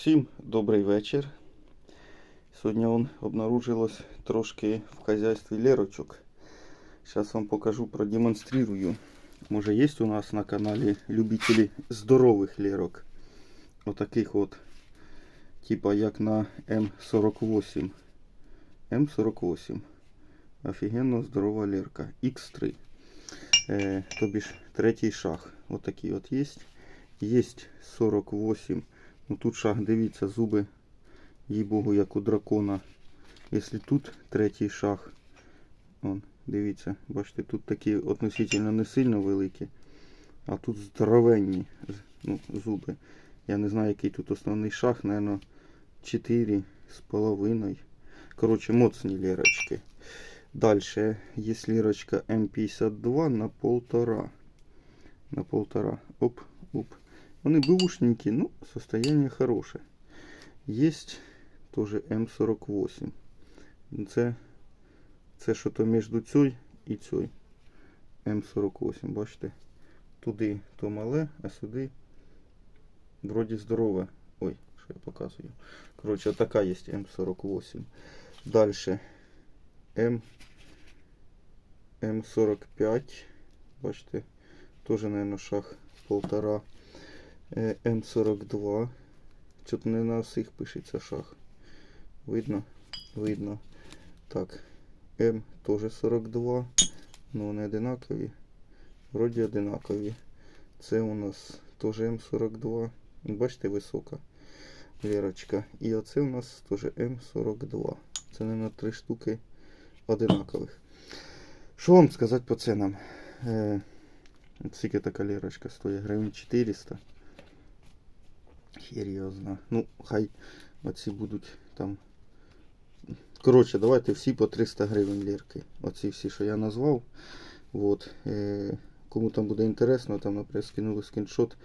Всім добрий вечір. Сьогодні он обнаружилось трошки в хазяйстві лерочок. Зараз вам покажу, продемонстрирую. Може є у нас на каналі любителі здорових лерок. Отаких от, типа як на М48. М48. Офігенно здорова лерка. X3. Е, тобі ж третій шаг. Отакий от є. Є 48. Ну тут шаг, дивіться, зуби, їй богу, як у дракона. Якщо тут третій шаг, он, дивіться, бачите, тут такі относительно не сильно великі, а тут здоровенні ну, зуби. Я не знаю, який тут основний шаг, наверное, 4 з половиною. Коротше, моцні лірочки. Дальше є лірочка М52 на полтора. На полтора. Оп, оп. Вони бэушненькие, ну, состояние хорошее. Есть тоже М48. Це, це що то між цією і цією. М48, бачите? Туди то мале, а сюди вроді здорове. Ой, що я показую. Коротше, така є М48. Дальше М М45. Бачите, теж, наверное, шаг полтора. Е, М42. Чого не на всіх пишеться шаг. Видно? Видно. Так. М теж 42. Ну вони одинакові. Вроді одинакові. Це у нас теж М42. Бачите, висока лірочка. І оце у нас теж М42. Це, мабуть, три штуки одинакових. Що вам сказати по ценам? Е, скільки така лірочка стоїть? Гривень 400. Зна. Ну, хай оці будуть там. Коротше, давайте всі по 300 гривень лірки. Оці всі, що я назвав. Вот. Е, кому там буде інтересно, там, наприклад, скинули скріншот.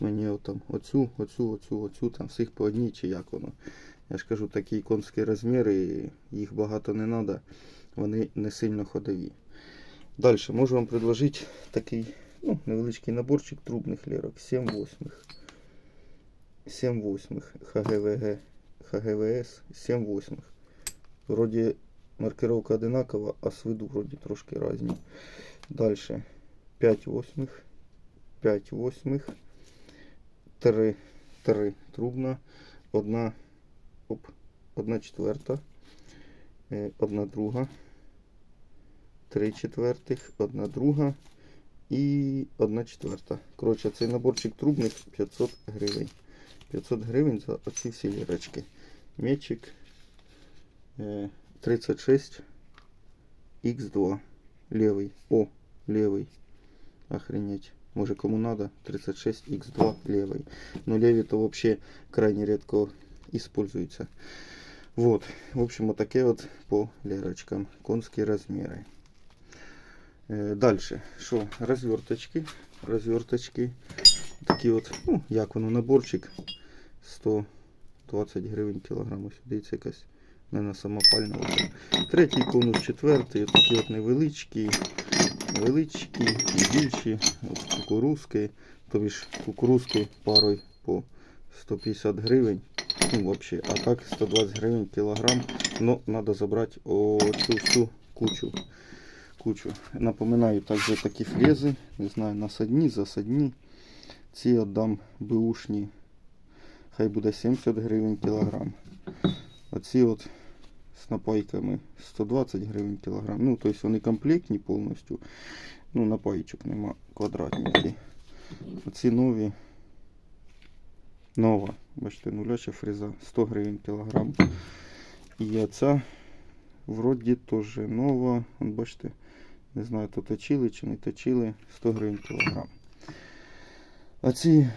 Мені от там оцю, оцю, оцю, оцю, там всіх по одній чи як воно. Я ж кажу, такі іконські розміри, їх багато не треба, вони не сильно ходові. Далі можу вам предложити такий ну, невеличкий наборчик трубних лірок, 7 восьмих. 7 восьмих ХГВГ, ХГВС 7 восьмих. Вроді маркировка одинакова, а с виду вроді трошки різні. Дальше 5 восьмих, 5 восьмих, 3, 3 трубна, 1, оп, 1 четверта, е, 1 друга, 3 четвертих, 1 друга і 1 четверта. Коротше, цей наборчик трубних 500 гривень. 500 гривень за оці всі лірочки. Мечик е, 36 X2. Левый. О, левый. Охренеть. Може кому надо. 36 X2 левый. Но левый то вообще крайне редко используется. Вот. В общем, вот такие вот по лерочкам. Конские размеры. Е, Дальше. Що? Розверточки. Розверточки. Такі от, ну, як воно, наборчик. 120 гривень кілограм. Ось дивіться якась не самопальна. оця. Третій конус, четвертий, такі от невеличкі, невеличкі більші. От кукурузки. Тобі ж кукурузки парою по 150 гривень. Ну, взагалі, а так 120 гривень кілограм. Ну, треба забрати оцю всю кучу. кучу. Напоминаю також такі фрези. Не знаю, насадні, засадні. Ці віддам бушні. Хай буде 70 гривень кілограм. Оці от з напайками 120 гривень кілограм. Ну, тобто вони комплектні повністю. Ну, напайчик нема квадратненький. Оці нові. Нова. Бачите, нуляча фреза 100 гривень кілограм. І оця вроді теж нова. Вон, бачите, не знаю, то точили чи не точили. 100 гривень кілограм. А ці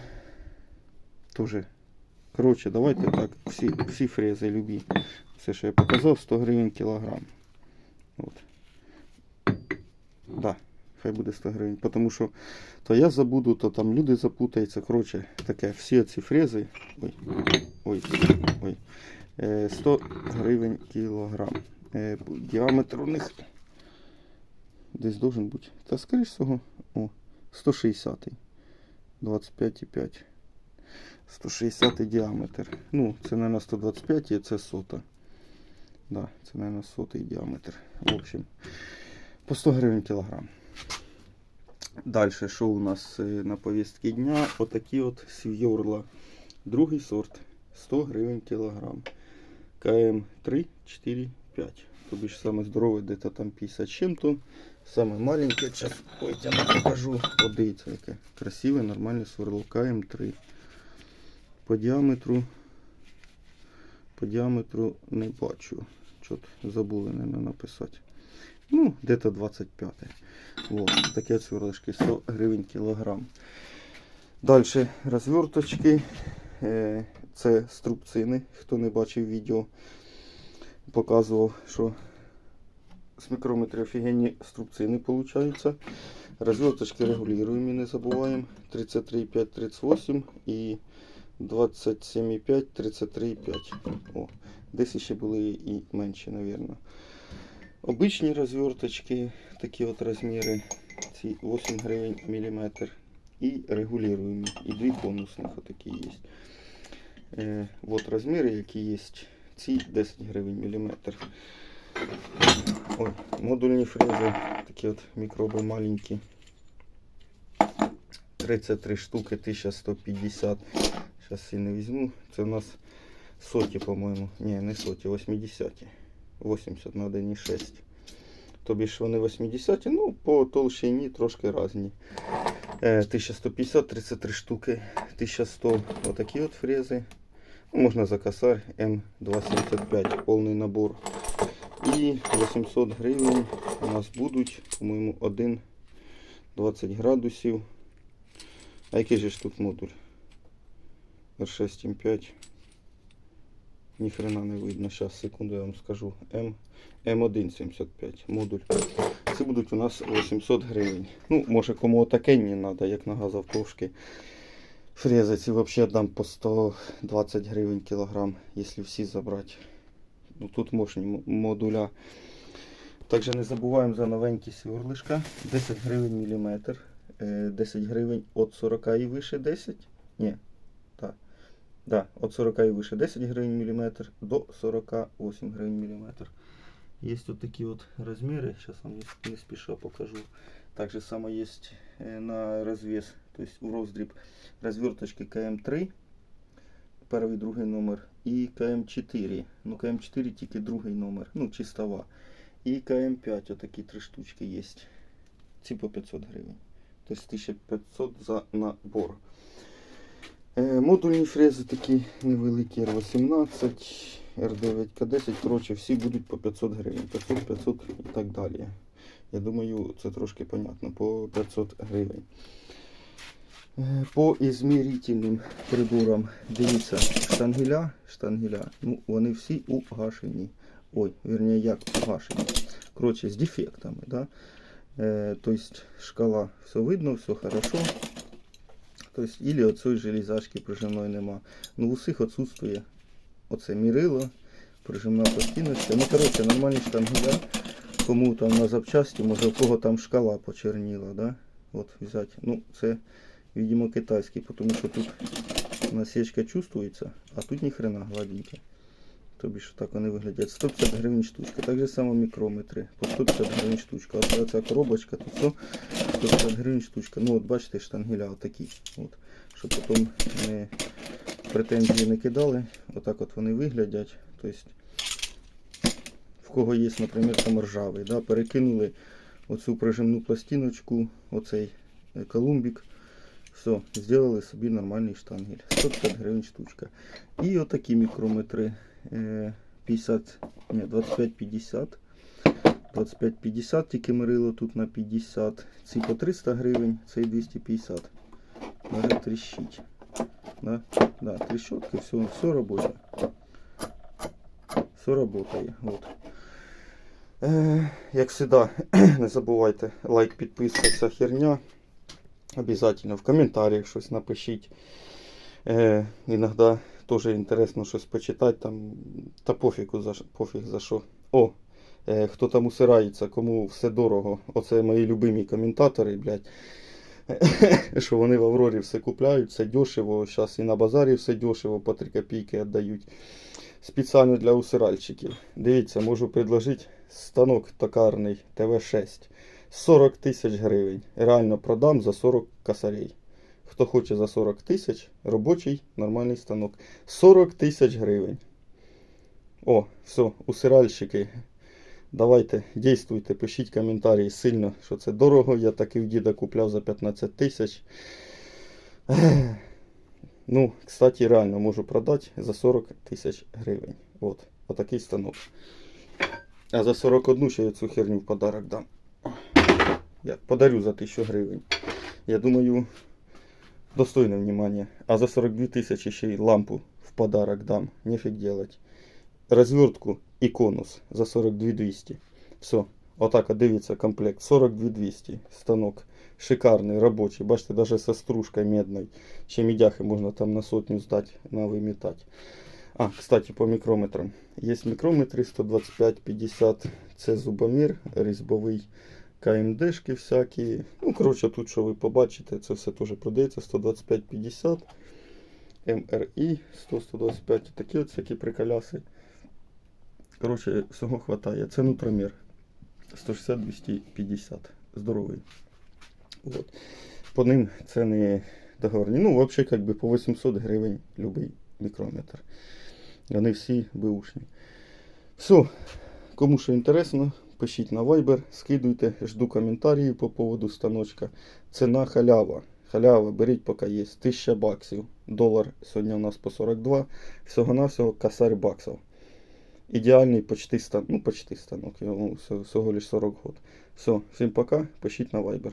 теж. Коротше, давайте так, всі, всі фрези любі. Все, що я показав, 100 гривень кілограм. От. Да, хай буде 100 гривень. Тому що то я забуду, то там люди запутаються. Коротше, таке, всі ці фрези. Ой, ой, ой. Е, 100 гривень кілограм. Е, діаметр у них десь должен бути. Та скоріш всього, о, 160. 25,5. 160 діаметр. Ну, це, мабуть, 125 і це сота. Да, це, мабуть, сотий діаметр. В общем, по 100 гривень кілограм. Далі, що у нас е, на повістки дня? Отакі от сівйорла. Другий сорт. 100 гривень кілограм. КМ 3, 4, 5. Тобі ж саме здорове, де то там 50 чим-то. Саме маленьке, зараз витягну, покажу. Подивіться, яке красиве, нормальне сверло. КМ 3. По діаметру. По діаметру не бачу. Чот забули не написати. Ну, где-то 25. Вот, таке сверлишки 100 гривень кілограм. Далі розверточки. Е, Це струбцини. Хто не бачив відео, показував, що з мікрометрів офігенні струбцини получаються. Розверточки регулюємо, не забуваємо. 33,5, 38 і 27,5, 33,5. О, десь ще були і менші, мабуть. Обичні розверточки, такі от розміри, ці 8 гривень міліметр. І регулюємо. І дві конусних отакі є. Е, от розміри, які є. Ці 10 гривень міліметр. Ой, модульні фрези, такі от мікроби маленькі. 33 штуки, 1150. Зараз не візьму. Це у нас соті, по-моєму. Ні, не соті, 80. 80 на 1,6. Тобі ж вони 80, ну по толщині трошки різні. Е, 1150, 33 штуки, 1100 отакі от фрези. Ну, можна за косарь М275, повний набор. І 800 гривень у нас будуть, по-моєму, 1 20 градусів. А який же ж тут модуль? R6M5. Ніхрена не видно. Зараз, секунду, я вам скажу. М, М175 модуль. Це будуть у нас 800 гривень. Ну, може кому отаке не треба, як на газовтовшки. Фрези ці взагалі дам по 120 гривень кілограм, якщо всі забрати. Ну, тут мощні модуля. Також не забуваємо за новенькі сверлишка. 10 гривень міліметр. Е, 10 гривень від 40 і вище 10. Ні. Да, від 40 і вище 10 гривень міліметр до 48 гривень міліметр. Є тут такі от розміри, зараз вам не, спіша покажу. Так же само є е, на розвес, тобто в роздріб розверточки КМ3, перший, другий номер, і КМ4. Ну, КМ4 тільки другий номер, ну, чистова. І КМ5, отакі три штучки є. Ці по 500 гривень. Тобто 1500 за набор. Е, Модульні фрези такі невеликі R18, R9, К10, коротше, всі будуть по 500 гривень. 500, 500 і так далі. Я думаю, це трошки понятно. По 500 гривень. Е, По ізмірительним приборам, дивіться, штангеля, штангеля, ну вони всі угашені. Ой, вернее, як угашені. Коротше, з дефектами, да? Е, то есть шкала, все видно, все хорошо. То есть, или оцей железашки прижимної нема. Ну, у всіх отсутствує оце мірило, прижимна пластиночка. Ну, коротше, нормальні штангеля. Кому там на запчасті, може у кого там шкала почерніла, да? От взяти. Ну, це, видимо, китайський, тому що тут насечка чувствується, а тут ніхрена гладеньке. Тобі ж так вони виглядять. 150 гривень штучка. Так же само мікрометри. По 150 гривень штучка. Ось ця коробочка, тут все 150 гривень штучка. Ну от бачите, штангеля отакі. От. Щоб потім не претензії не кидали. Отак от вони виглядять. Тобто, в кого є, наприклад, там ржавий. Да? Перекинули оцю прижимну пластиночку, оцей е, колумбік. Все, зробили собі нормальний штангель. 150 гривень штучка. І отакі мікрометри. Е, 50, ні, 25-50. 25-50 тільки мирило тут на 50. Ці по 300 гривень, цей 250. Може тріщить. Да? Да, трещотки, все, все робоче. Все работає. Вот. Е, як завжди, не забувайте лайк, підписка, вся херня. Обязательно в комментариях щось напишіть. Е, іноді теж інтересно щось почитати. Там, та пофігу за, пофіг за що. О, е, хто там усирається, кому все дорого. Оце мої любимі коментатори, блядь. що вони в Аврорі все купляють, все дешево. Зараз і на базарі все дешево, по 3 копійки віддають. Спеціально для усиральщиків. Дивіться, можу предложити станок токарний ТВ6. 40 тисяч гривень. Реально продам за 40 косарей. Хто хоче за 40 тисяч, робочий нормальний станок. 40 тисяч гривень. О, все, усиральщики. Давайте, дійствуйте, пишіть коментарі сильно, що це дорого. Я таки в діда купляв за 15 тисяч. Ну, кстати, реально можу продати за 40 тисяч гривень. От, отакий станок. А за 41 ще я цю херню в подарок дам. Я подарю за 1000 гривень. Я думаю, достойне внимание. А за 42 тисячі ще й лампу в подарок дам. Нефиг делать. Розвертку і конус за 42 200. Все. Отак от дивіться комплект. 42 200. Станок. Шикарний, робочий. Бачите, даже со стружкой медной. Ще мідяхи можна там на сотню здати, на вимітати. А, кстати, по мікрометрам. Є мікрометри 125, 50. Це зубомір різьбовий. КМДшки всякі. Ну, коротше, тут, що ви побачите, це все теж продається 125-50. МРІ 100-125. Такі от всякі приколяси. Коротше, всього хватає. Це нутромір. 160-250. Здоровий. Вот. По ним ціни договорні. Ну, взагалі, как би по 800 гривень любий мікрометр. Вони всі беушні. Все. Кому що інтересно, пишіть на Viber, скидуйте, жду коментарі по поводу станочка. Ціна халява. Халява, беріть поки є. 1000 баксів. Долар сьогодні у нас по 42. Всього-навсього косарь баксів. Ідеальний почти станок. ну почти станок, йому всього лише 40 год. Все, всім пока, пишіть на Viber.